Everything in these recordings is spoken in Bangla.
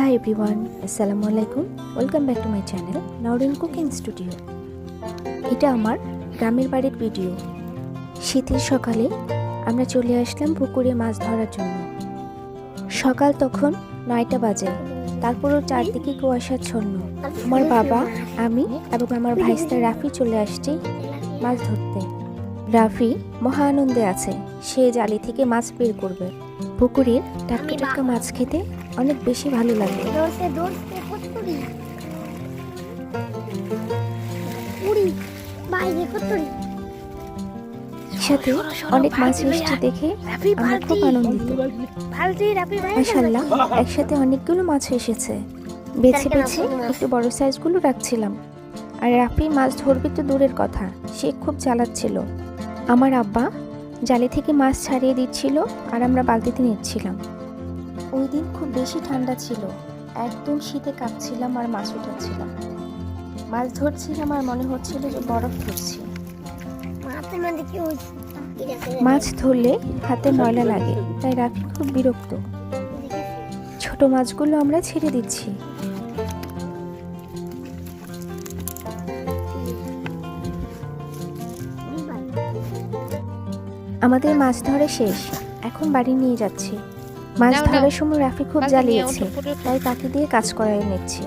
হাই এভরিওয়ান আসসালামু আলাইকুম welcome back to my channel Norin cooking studio এটা আমার গ্রামের বাড়ির ভিডিও শীতের সকালে আমরা চলে আসলাম পুকুরে মাছ ধরার জন্য। সকাল তখন নয়টা বাজে। তারপরও চারদিকে কুয়াশাচ্ছন্ন আমার বাবা, আমি এবং আমার ভাইস্তা রাফি চলে আসছি মাছ ধরতে। রাফি মহা আনন্দে আছে। সে জালি থেকে মাছ বের করবে। পুকুরের টাটকা টাটকা মাছ খেতে অনেক বেশি ভালো লাগে। দৌড়তে দৌড়তে কতরি উড়ি বাইরে কতরি সাথে অনেক মাছ এসছে দেখে আমরা খুব আনন্দিত। মাশাল্লাহ একসাথে অনেকগুলো মাছ এসেছে। বেছে বেছে একটু বড় সাইজগুলো রাখছিলাম। আর রাফি মাছ ধরবে তো দূরের কথা সে খুব চালাচ্ছিল। আমার আব্বা জালে থেকে মাছ ছাড়িয়ে দিচ্ছিল আর আমরা বালতিতে নিচ্ছিলাম। ওই দিন খুব বেশি ঠান্ডা ছিল। একদম শীতে কাঁপছিলাম আর মাছ উঠাচ্ছিলাম। মাছ ধরছিলাম আর মনে হচ্ছিল যে বরফ ধরছি। মাছ ধরলে হাতে ময়লা লাগে, তাই রাফি খুব বিরক্ত। ছোট মাছগুলো আমরা ছেড়ে দিচ্ছি। আমাদের মাছ ধরে শেষ, এখন বাড়ি নিয়ে যাচ্ছি। মাছ। ধরার সময় রাফি খুব জ্বালিয়েছে। তাই তাকে দিয়ে কাজ করাই নিচ্ছি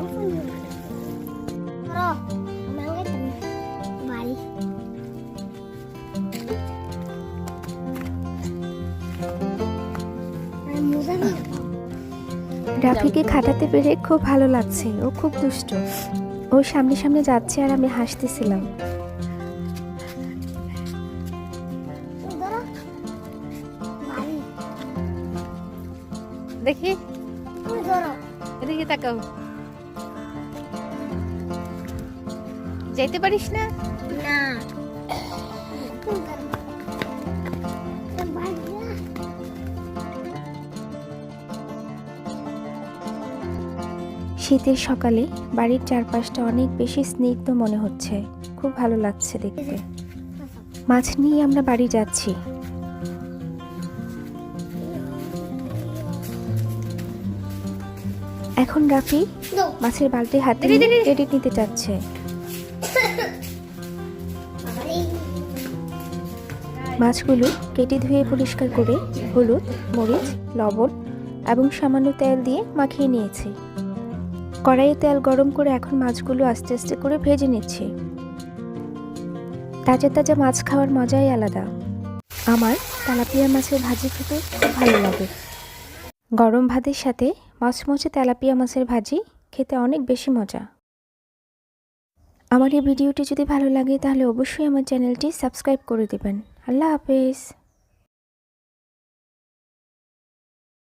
রাফিকে খাটাতে পেরে খুব ভালো লাগছে ও খুব দুষ্ট ও সামনে সামনে যাচ্ছে আর আমি হাসতেছিলাম দেখি। এদিকে তাকাও। যাইতে পারিস না? না। শীতের সকালে বাড়ির চারপাশটা অনেক বেশি স্নিগ্ধ মনে হচ্ছে। খুব ভালো লাগছে দেখতে। মাছ নিয়ে আমরা বাড়ি যাচ্ছি। এখন রাফি মাছের বালতি হাতে। ক্রেডিট নিতে চাচ্ছে। মাছগুলো কেটে ধুয়ে পরিষ্কার করে হলুদ মরিচ লবণ এবং সামান্য তেল দিয়ে মাখিয়ে নিয়েছি। কড়াইয়ে তেল গরম করে এখন মাছগুলো আস্তে আস্তে করে ভেজে নিচ্ছি। তাজা তাজা মাছ খাওয়ার মজাই আলাদা। আমার তেলাপিয়া মাছের ভাজি খেতে খুব ভালো লাগে। গরম ভাতের সাথে মচমচে তেলাপিয়া মাছের ভাজি, খেতে অনেক বেশি মজা। আমার এই ভিডিওটি যদি ভালো লাগে, তাহলে অবশ্যই আমার চ্যানেলটি সাবস্ক্রাইব করে দেবেন। আল্লাহ হাফেজ।